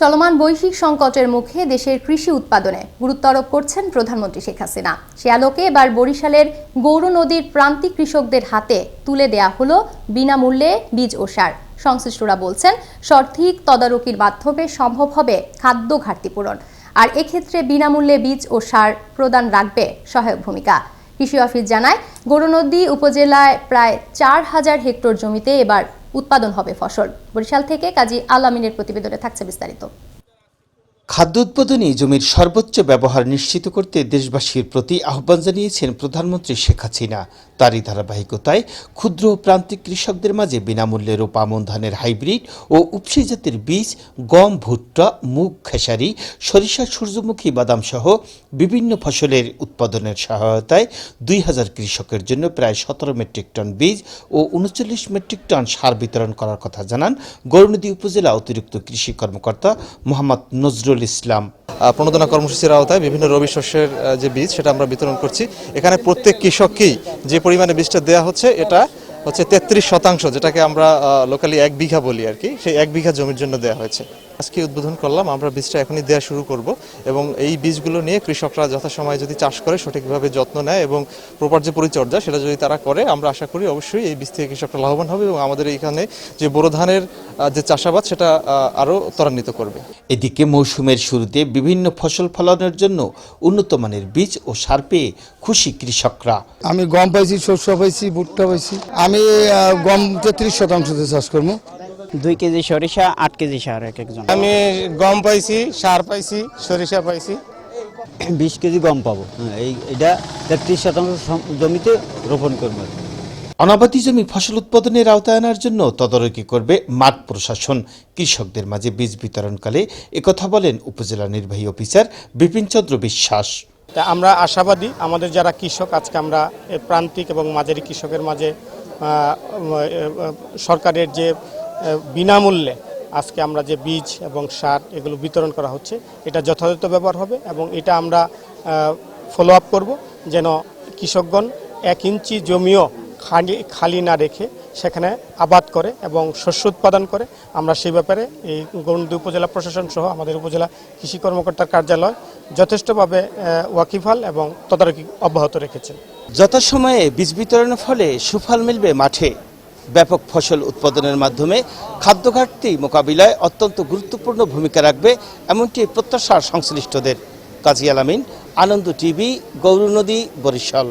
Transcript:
চলমান বৈশ্বিক সংকটের মুখে দেশের কৃষি উৎপাদনে গুরুত্ব আরোপ করছেন প্রধানমন্ত্রী শেখ হাসিনা। সে আলোকে এবার বরিশালের গৌর নদীর প্রান্তিক কৃষকদের হাতে তুলে দেয়া হলো বিনামূল্যে বীজ ও সার। সংশ্লিষ্টরা বলছেন, সঠিক তদারকির মাধ্যমে সম্ভব হবে খাদ্য ঘাটতি পূরণ। আর এক্ষেত্রে বিনামূল্যে বীজ ও সার প্রদান রাখবে সহায়ক ভূমিকা। কৃষি অফিস জানায় গৌরনদী উপজেলায় প্রায় চার হাজার হেক্টর জমিতে এবার উৎপাদন হবে ফসল। বরিশাল থেকে কাজী আলামিনের প্রতিবেদনে থাকছে বিস্তারিত। খাদ্য উৎপাদনে জমির সর্বোচ্চ ব্যবহার নিশ্চিত করতে দেশবাসীর প্রতি আহ্বান জানিয়েছেন প্রধানমন্ত্রী শেখ হাসিনা। তারই ধারাবাহিকতায় ক্ষুদ্র ও প্রান্তিক কৃষকদের মাঝে বিনামূল্যে রোপা আমন ধানের হাইব্রিড ও উপসি জাতের বীজ, গম, ভুট্টা, মুগ, খেসারি, সরিষা, সূর্যমুখী বাদাম সহ বিভিন্ন ফসলের উৎপাদনের সহায়তায় দুই হাজার কৃষকের জন্য প্রায় সতেরো মেট্রিক টন বীজ ও উনচল্লিশ মেট্রিক টন সার বিতরণ করার কথা জানান গৌরনদী উপজেলা অতিরিক্ত কৃষি কর্মকর্তা মোহাম্মদ নজরুল ইসলাম। আহ, প্রণোদনা কর্মসূচির আওতায় বিভিন্ন রবি শস্যের যে বীজ সেটা আমরা বিতরণ করছি। এখানে প্রত্যেক কৃষককেই যে পরিমাণে বীজটা দেওয়া হচ্ছে এটা হচ্ছে তেত্রিশ শতাংশ যেটাকে আমরা লোকালি এক বিঘা বলি আর কি সেই এক বিঘা জমির জন্য দেওয়া হয়েছে। আজকে উদ্বোধন করলাম আমরা বীজটা এখনই দেওয়া শুরু করব এবং এই বীজগুলো নিয়ে কৃষকরা যথাসময়ে যদি চাষ করে সঠিকভাবে যত্ন নেয় এবং প্রপার যে পরিচর্যা সেটা যদি তারা করে আমরা আশা করি অবশ্যই এই বীজ থেকে কৃষকরা লাভবান হবে এবং আমাদের এইখানে যে বোরো ধানের যে চাষাবাদ সেটা আরও ত্বরান্বিত করবে। এদিকে মৌসুমের শুরুতে বিভিন্ন ফসল ফলানোর জন্য উন্নত মানের বীজ ও সার পেয়ে খুশি কৃষকরা। আমি গম পাইছি শস্য পাইছি ভুট্টা পাইছি। আমি গম তেত্রিশ শতাংশতে চাষ করব। দুই কেজি সরিষা আট কেজি সার এক একজন। আমি গম পাইছি সার পাইছি সরিষা পাইছি। বিশ কেজি গম পাবো। হ্যাঁ, এই এটা তেত্রিশ শতাংশ জমিতে রোপণ করব। অনাবাদি জমি ফসল উৎপাদনের আওতায় আনার জন্য তদারকি করবে মাঠ প্রশাসন। কৃষকদের মাঝে বীজ বিতরণকালে একথা বলেন উপজেলা নির্বাহী অফিসার বিপিন চন্দ্র বিশ্বাস। তা আমরা আশাবাদী, আমাদের যারা কৃষক, আজকে আমরা প্রান্তিক এবং মাঝারি কৃষকের মাঝে সরকারের যে বিনামূল্যে আজকে আমরা যে বীজ এবং সার এগুলো বিতরণ করা হচ্ছে, এটা যথাযথ ব্যবহার হবে এবং এটা আমরা ফলো আপ করব যেন কৃষকগণ এক ইঞ্চি জমিও খালি খালি না রেখে সেখানে আবাদ করে এবং শস্য উৎপাদন করে। আমরা সেই ব্যাপারে এই গৌরনদী উপজেলা প্রশাসন সহ আমাদের উপজেলা কৃষি কর্মকর্তার কার্যালয় যথেষ্টভাবে ওয়াকিফাল এবং তদারকি অব্যাহত রেখেছেন। যথাসময়ে বীজ বিতরণের ফলে সুফল মিলবে মাঠে। ব্যাপক ফসল উৎপাদনের মাধ্যমে খাদ্য ঘাটতি মোকাবিলায় অত্যন্ত গুরুত্বপূর্ণ ভূমিকা রাখবে এমনটি প্রত্যাশা সংশ্লিষ্টদের। কাজী আলামিন, আনন্দ টিভি, গৌরনদী, বরিশাল।